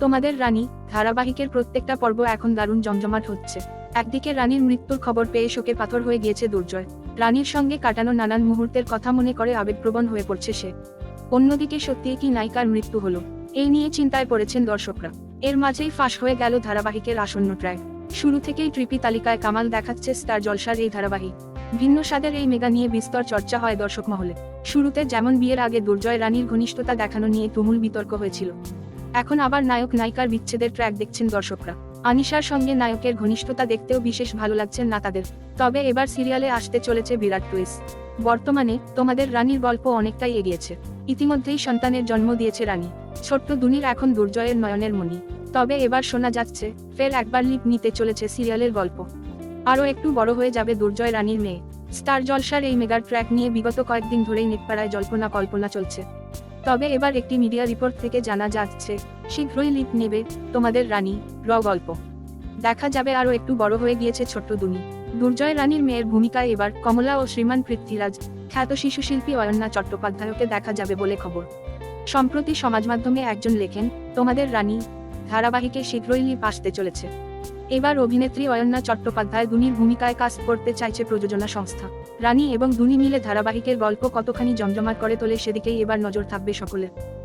তোমাদের রানী, ধারাবাহিকের প্রত্যেকটা পর্ব এখন দারুণ জমজমাট হচ্ছে। একদিকে রানীর মৃত্যুর খবর পেয়ে শোকে পাথর হয়ে গিয়েছে দুর্জয়। রানীর সঙ্গে কাটানো নানান মুহূর্তের কথা মনে করে আবেগপ্রবণ হয়ে পড়ছে সে। অন্যদিকে সত্যি কি নায়িকার মৃত্যু হলো, এই নিয়ে চিন্তায় পড়েছেন দর্শকরা। এর মাঝেই ফাঁস হয়ে গেল ধারাবাহিকের আসন্ন ট্র্যাক। শুরু থেকেই ট্রিপি তালিকায় কামাল দেখাচ্ছে স্টার জলসার এই ধারাবাহিক। ভিন্ন স্বাদের এই মেগা নিয়ে বিস্তর চর্চা হয় দর্শক মহলে। শুরুতে যেমন বিয়ের আগে দুর্জয় রানীর ঘনিষ্ঠতা দেখানো নিয়ে তুমুল বিতর্ক হয়েছিল। এখন আবার নায়ক নায়িকার বিচ্ছেদের ট্র্যাক দেখছেন দর্শকরা। আনিশার সঙ্গে নায়কের ঘনিষ্ঠতা দেখতেও বিশেষ ভালো লাগছেন না তাদের। তবে এবার সিরিয়ালে আসতে চলেছে বিরাট টুইস্ট বর্তমানে তোমাদের রানীর গল্প অনেকটাই এগিয়েছে। ইতিমধ্যেই সন্তানের জন্ম দিয়েছে রানী। ছোট্ট দুনির এখন দুর্জয়ের নয়নের মণি। তবে এবার শোনা যাচ্ছে, ফের একবার লিপ নিতে চলেছে সিরিয়ালের গল্প। আরও একটু বড় হয়ে যাবে দুর্জয় রানীর মেয়ে। স্টার জলসার এই মেগার ট্র্যাক নিয়ে বিগত কয়েকদিন ধরেই নেটপাড়ায় জল্পনা কল্পনা চলছে। তবে এবার একটি মিডিয়া রিপোর্ট থেকে জানা যাচ্ছে, শীঘ্রই লিপ নেবে তোমাদের রানী, র গল্প। দেখা যাবে আরও একটু বড় হয়ে গিয়েছে ছোট্ট দুনি। দুর্জয় রানীর মেয়ের ভূমিকায় এবার কমলা ও শ্রীমান পৃথ্বীরাজ, খ্যাত শিশুশিল্পী অয়ন্যা চট্টোপাধ্যায়কে দেখা যাবে বলে খবর। সম্প্রতি সমাজ মাধ্যমে একজন লেখেন, তোমাদের রানী, ধারাবাহিকে শীঘ্রই লিপ আসতে চলেছে। এবার অভিনেত্রী অয়ন্যা চট্টোপাধ্যায় দুনির ভূমিকায় কাজ করতে চাইছে প্রযোজনা সংস্থা। রানী এবং দুনি মিলে ধারাবাহিকের গল্প কতখানি জমজমাট করে তোলে সেদিকেই এবার নজর থাকবে সকলের।